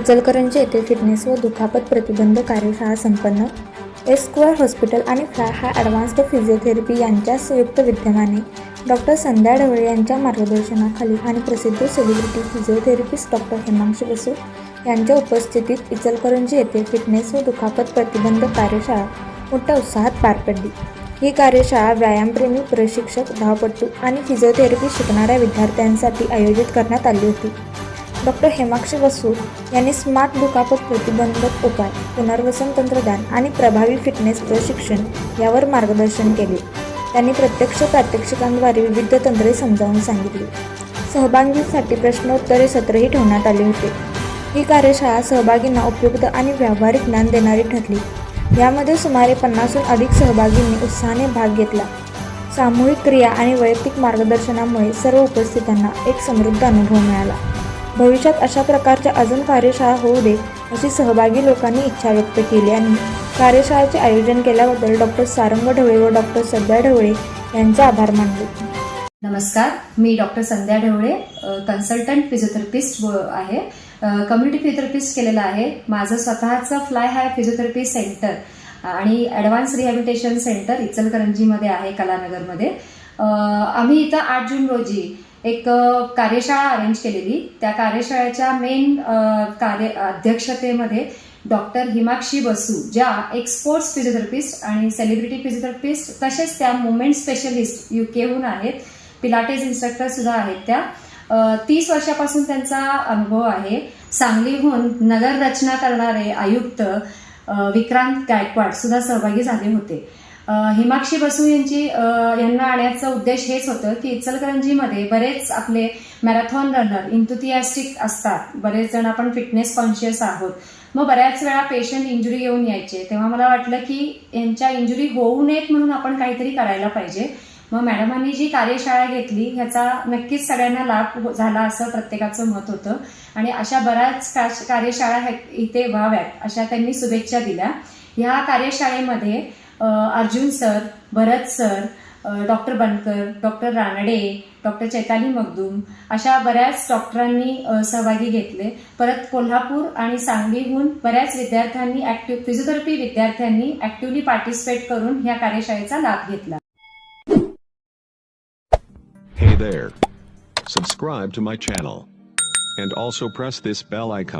इचलकरंजी येथे फिटनेस व दुखापत प्रतिबंध कार्यशाळा संपन्न. एस स्क्वेअर हॉस्पिटल आणि फ्लाय हा ॲडव्हान्स्ड फिजिओथेरपी यांच्या संयुक्त विद्यमाने डॉक्टर संध्या ढवळे यांच्या मार्गदर्शनाखाली आणि प्रसिद्ध सेलिब्रिटी फिजिओथेरपिस्ट डॉक्टर हेमांशी बसू यांच्या उपस्थितीत इचलकरंजी येथे फिटनेस व दुखापत प्रतिबंध कार्यशाळा मोठ्या उत्साहात पार पडली. ही कार्यशाळा व्यायामप्रेमी प्रशिक्षक धावपटू आणि फिजिओथेरपी शिकणाऱ्या विद्यार्थ्यांसाठी आयोजित करण्यात आली होती. डॉक्टर हेमाक्षी बसू यांनी स्मार्ट दुखापत प्रतिबंधक उपाय पुनर्वसन तंत्रज्ञान आणि प्रभावी फिटनेस प्रशिक्षण यावर मार्गदर्शन केले. त्यांनी प्रत्यक्ष प्रात्यक्षिकांद्वारे विविध तंत्रे समजावून सांगितली. सहभागींसाठी प्रश्नोत्तरे सत्रही ठेवण्यात आले होते. ही कार्यशाळा सहभागींना उपयुक्त आणि व्यावहारिक ज्ञान देणारी ठरली. यामध्ये सुमारे पन्नासहून अधिक सहभागींनी उत्साहाने भाग घेतला. सामूहिक क्रिया आणि वैयक्तिक मार्गदर्शनामुळे सर्व उपस्थितांना एक समृद्ध अनुभव मिळाला. भविष्यात अशा प्रकारच्या अजून कार्यशाळा होऊ दे अशी सहभागी लोकांनी इच्छा व्यक्त केली आणि कार्यशाळेचे आयोजन केल्याबद्दल डॉक्टर सारंग ढवळे व डॉक्टर सध्या ढवळे यांचे आभार मानले. नमस्कार मी doctor Sandhya Dhavale consultant physiotherapist आहे. कम्युनिटी फिजिओथेरपिस्ट केलेलं आहे. माझं स्वतःचं फ्लाय हाय फिजिओथेरपी सेंटर आणि ॲडव्हान्स रिहॅबिलिटेशन सेंटर इचलकरंजीमध्ये आहे कलानगरमध्ये. आम्ही इथं आठ जून रोजी एक कार्यशाळा अरेंज केलेली. त्या कार्यशाळेच्या मेन कार्य अध्यक्षतेमध्ये डॉक्टर हिमाक्षी बसू ज्या एक स्पोर्ट्स फिजिओथेरपिस्ट आणि सेलिब्रिटी फिजिओथेरपिस्ट तसेच त्या मुवमेंट स्पेशलिस्ट यू केहून आहेत. पिलाटेज इन्स्ट्रक्टर सुद्धा आहेत त्या. तीस वर्षापासून त्यांचा अनुभव आहे. सांगलीहून नगर रचना करणारे आयुक्त विक्रांत गायकवाड सुद्धा सहभागी झाले होते. हिमाक्षी बसू यांची यांना आणण्याचा उद्देश हेच होतं की इचलकरंजीमध्ये बरेच आपले मॅरेथॉन रनर इंथुथियास्टिक असतात. बरेच जण आपण फिटनेस कॉन्शियस आहोत. मग बऱ्याच वेळा पेशंट इंजुरी येऊन यायचे. तेव्हा मला वाटलं की यांच्या इंजुरी होऊ नयेत म्हणून आपण काहीतरी करायला पाहिजे. मग मॅडमांनी जी कार्यशाळा घेतली ह्याचा नक्कीच सगळ्यांना लाभ हो- झाला असं प्रत्येकाचं मत होतं. आणि अशा बऱ्याच कार्यशाळा इथे व्हाव्यात अशा त्यांनी शुभेच्छा दिल्या. ह्या कार्यशाळेमध्ये Arjun sir Bharat sir doctor Bankar doctor Ranade doctor Chaitali Magdum अशा बऱ्याच डॉक्टरांनी सहभागी घेतले परत कोल्हापूर आणि सांगलीहून बऱ्याच विद्यार्थ्यांनी ऍक्टिव्ह फिजिओथेरपी विद्यार्थ्यांनी ऍक्टिव्हली पार्टिसिपेट करून ह्या कार्यशाळेचा लाभ घेतला Hey there. Subscribe to my channel. And also press this bell icon.